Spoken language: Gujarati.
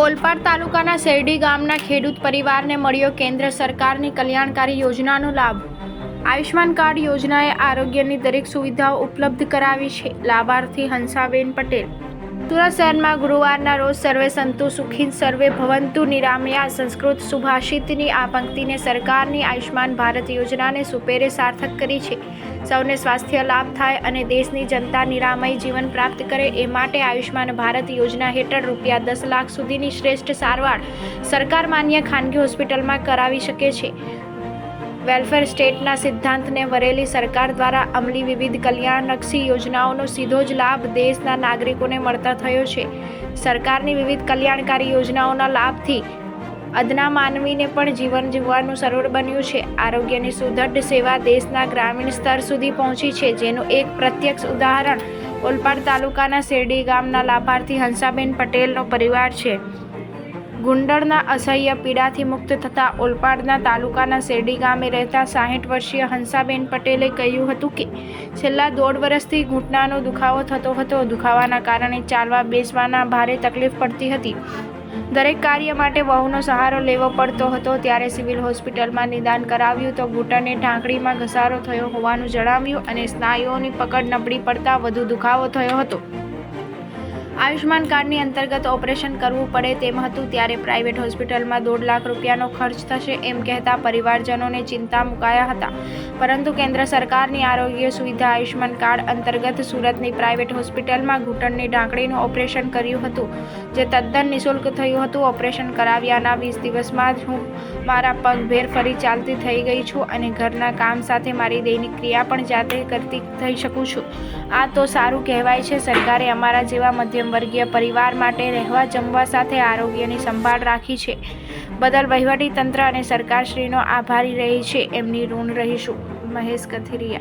ઓલપાડ તાલુકાના શેરડી ગામના ખેડૂત પરિવારને મળ્યો કેન્દ્ર સરકારની કલ્યાણકારી યોજનાનો લાભ. આયુષ્માન કાર્ડ યોજનાએ આરોગ્યની દરેક સુવિધાઓ ઉપલબ્ધ કરાવી છે. લાભાર્થી હંસાબેન પટેલ. સુરત શહેરમાં ગુરુવારના રોજ સર્વે સંતુ સુખી સર્વે ભવંતુ નિરામયા સંસ્કૃત સુભાષિતની આ પંક્તિને સરકારની આયુષ્માન ભારત યોજનાને સુપેરે સાર્થક કરી છે. સૌને સ્વાસ્થ્ય લાભ થાય અને દેશની જનતા નિરામય જીવન પ્રાપ્ત કરે એ માટે આયુષ્માન ભારત યોજના હેઠળ રૂપિયા દસ લાખ સુધીની શ્રેષ્ઠ સારવાર સરકાર માન્ય ખાનગી હોસ્પિટલમાં કરાવી શકે છે. વેલફેર સ્ટેટના સિદ્ધાંતને વરેલી સરકાર દ્વારા અમલી વિવિધ કલ્યાણલક્ષી યોજનાઓનો સીધો જ લાભ દેશના નાગરિકોને મળતા થયો છે. સરકારની વિવિધ કલ્યાણકારી યોજનાઓના લાભથી અદના માનવીને પણ જીવન જીવવાનું સરળ બન્યું છે. આરોગ્યની સુદૃઢ સેવા દેશના ગ્રામીણ સ્તર સુધી પહોંચી છે, જેનું એક પ્રત્યક્ષ ઉદાહરણ ઓલપાડ તાલુકાના શેરડી ગામના લાભાર્થી હંસાબેન પટેલનો પરિવાર છે. ગુંડળના અસહ્ય પીડાથી મુક્ત થતા ઓલપાડના તાલુકાના શેરડી ગામે રહેતા સાહીઠ વર્ષીય હંસાબેન પટેલે કહ્યું હતું કે, છેલ્લા દોઢ વર્ષથી ઘૂંટણાનો દુખાવો થતો હતો. દુખાવાના કારણે ચાલવા બેસવાના ભારે તકલીફ પડતી હતી. દરેક કાર્ય માટે વહુનો સહારો લેવો પડતો હતો ત્યારે સિવિલ હોસ્પિટલમાં નિદાન કરાવ્યું તો ઘૂંટણને ઢાંકણીમાં ઘસારો થયો હોવાનું જણાવ્યું અને સ્નાયુઓની પકડ નબળી પડતા વધુ દુખાવો થયો હતો. આયુષ્માન કાર્ડની અંતર્ગત ઓપરેશન કરવું પડે તેમ હતું ત્યારે પ્રાઇવેટ હોસ્પિટલમાં દોઢ લાખ રૂપિયાનો ખર્ચ થશે એમ કહેતા પરિવારજનોને ચિંતા મુકાયા હતા. પરંતુ કેન્દ્ર સરકારની આરોગ્ય સુવિધા આયુષ્માન કાર્ડ અંતર્ગત સુરતની પ્રાઇવેટ હોસ્પિટલમાં ઘૂંટણની ઢાંકણીનું ઓપરેશન કર્યું હતું, જે તદ્દન નિઃશુલ્ક થયું હતું. ઓપરેશન કરાવ્યાના વીસ દિવસમાં જ હું મારા પગભેર ફરી ચાલતી થઈ ગઈ છું અને ઘરના કામ સાથે મારી દૈનિક ક્રિયા પણ જાતે કરતી થઈ શકું છું. આ તો સારું કહેવાય છે, સરકારે અમારા જેવા મધ્યમ વર્ગીય પરિવાર માટે રહેવા જમવા સાથે આરોગ્યની સંભાળ રાખી છે. બદલ વહીવટી તંત્ર અને સરકારશ્રીનો આભારી રહી છે. એમની ઋણ રહીશું. મહેશ કથિરિયા